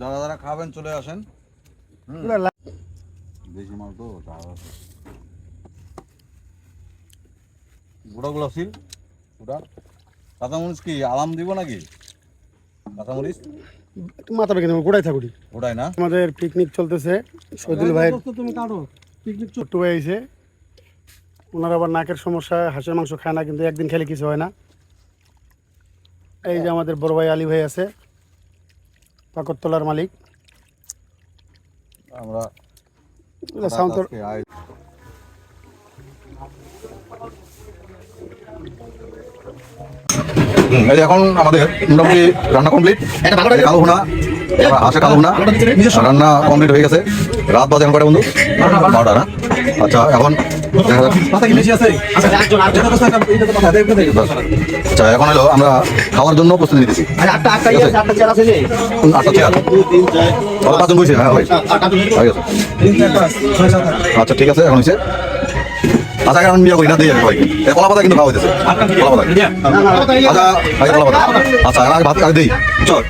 যারা যারা খাবেন চলে আসেন। দেশি মাল তো তা। আছে। গুঁড়া গুঁড়া সিল গুঁড়া কাঁচামরিচ কি আলাম দিব নাকি? কাঁচামরিচ? মাথা বেঁকে নেব গোড়াই থাকুটি ওটাই না? আমাদের পিকনিক চলতেছে। সৈদুল ভাইয়ের তুমি কাটো পিকনিক ছোট্টু ভাই আইছে। ওনার আবার নাকের সমস্যা হাঁসের মাংস খায় না কিন্তু একদিন খেলে কিছু হয় না। এই যে আমাদের বড় ভাই আলী ভাই আছে পাকরতলার মালিক। আমরা সাউন্ড তো আজকে আয়- হুম, এই যে এখন আমাদের মোটামুটি রান্না কমপ্লিট কালো ভুনা আসে কালো ভুনা রান্না কমপ্লিট হয়ে গেছে। রাত বাজে এখন কটা বন্ধু? বারোটা না? আচ্ছা এখন আচ্ছা এখন হলো আমরা খাওয়ার জন্য প্রস্তুতি নিতেছি? আটটা চেয়ার পাঁচজন বসে হ্যাঁ ভাই আচ্ছা ঠিক আছে এখন হয়েছে। আচ্ছা এখন বিয়ে করি না দিয়ে যাবে সবাইকে এই কলা পাতা কিন্তু খাওয়া হইতেছে। কলা পাতা আচ্ছা আগে কলা পাতা আচ্ছা আগে ভাত আগে দিই। চল।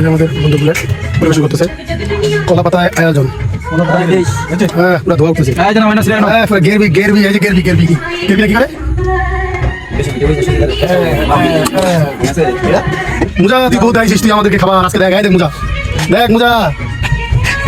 যে আমাদের বন্ধুগুলো পরিবেশন করতেছে। কলা পাতায় আয়োজন। হ্যাঁ পুরো ধোয়া উঠতেছে। হ্যাঁ গেরবি গেরবি এই যে গেরবি গেরবি কি? গেরবি কি করে? মুজা তুই বহুত আইছিস তুই আমাদেরকে খাবার আজকে দেখ দেখ মুজা। দেখ মুজা।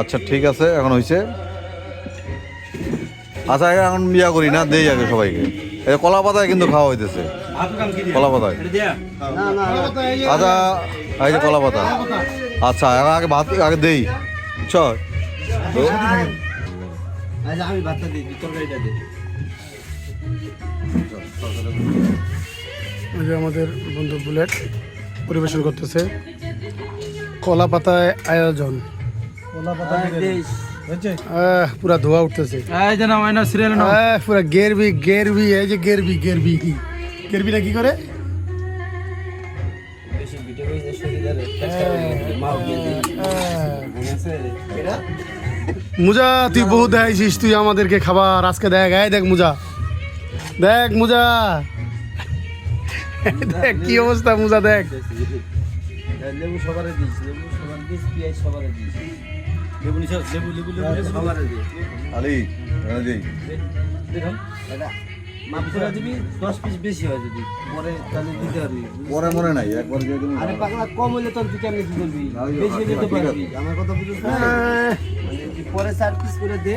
আচ্ছা ঠিক আছে এখন হয়েছে আচ্ছা এখন বিয়া করি না দেই আগে সবাইকে। এই কলা পাতায় কিন্তু খাওয়া হইতেছে। কলা পাতায়। না না আচ্ছা এই যে কলা পাতা। আচ্ছা এখন আগে ভাত আগে দেই। চল। আমি ভাতটা দিই তরকারিটা দিই এই যে আমাদের বন্ধু বুলেট পরিবেশন করতেছে। কলা পাতায় আয়োজন কলা পাতা পুরা ধোয়া উঠতেছে। পুরা গেরবি গেরবি এই যে গেরবি গেরবি। গেরবি না কি করে? মুজা তুই বহুত দেখাইছিস তুই আমাদেরকে খাবার আজকে দেখ এই দেখ মুজা। দেখ মুজা। দেখ কি অবস্থা মুজা দেখ। লেবু সবারে দিস লেবু সবার দিস পেঁয়াজ সবারে দিস লেবু নিছ? লেবু লেবু লেবু সবারে দিস আলি দেখুন এটা মাপ করে দিবি দশ পিস বেশি হয় যদি। পরে তাহলে দিতে পারবি পরে মনে নাই একবার দিয়ে দেবো। আরে পাকলা কম হলে তোর তুই কেমনে কি করবি বেশি হলে তো পারবি। আমার কথা বুঝছিস না? আহ, মানে পরে চার পিস করে দে।